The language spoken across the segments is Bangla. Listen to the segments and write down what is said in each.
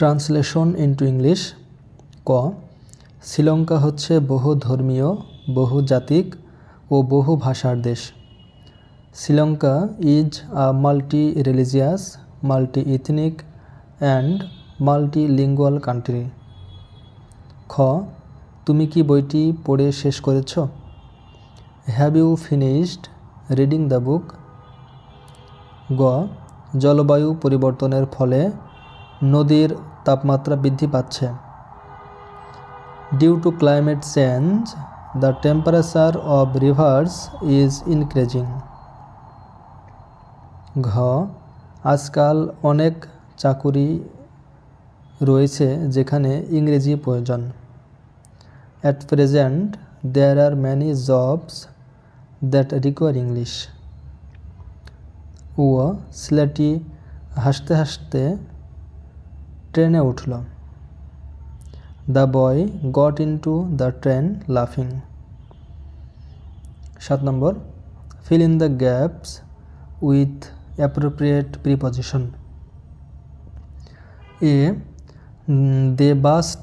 ট্রান্সলেশন ইনটু ইংলিশ, ক, শ্রীলঙ্কা হচ্ছে বহু ধর্মীয়, বহু জাতিক ও বহু ভাষার দেশ। Sri Lanka is a multi religious multi ethnic and multi lingual country খ, তুমি কি বইটি পড়ে শেষ করেছ? Have you finished reading the book গ, জলবায়ু পরিবর্তনের ফলে নদীর তাপমাত্রা বৃদ্ধি পাচ্ছে। Due to climate change the temperature of rivers is increasing ঘ, আজকাল অনেক চাকুরি রয়েছে যেখানে ইংরেজি প্রয়োজন। At present there are many jobs that require English ও ছেলেটি হাসতে হাসতে ট্রেনে উঠল the boy got into the train লাফিং সাত নম্বর fill in the gaps with appropriate preposition A they burst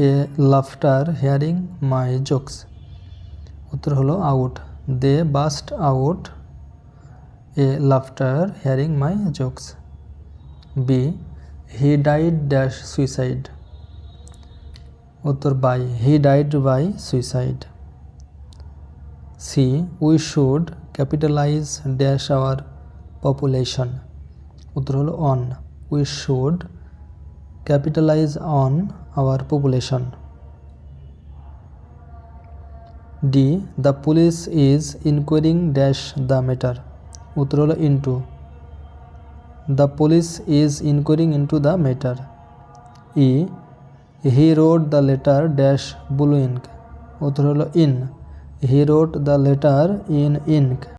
a laughter hearing my jokes উত্তর হলো out they burst out a laughter hearing my jokes B he died dash suicide. উত্তর by, he died by suicide. C, we should capitalize dash our population. উত্তর হলো on, we should capitalize on our population. D, the police is inquiring dash the matter. উত্তর হলো into. The police is inquiring into the matter E he wrote the letter dash blue ink উত্তর হলো in he wrote the letter in ink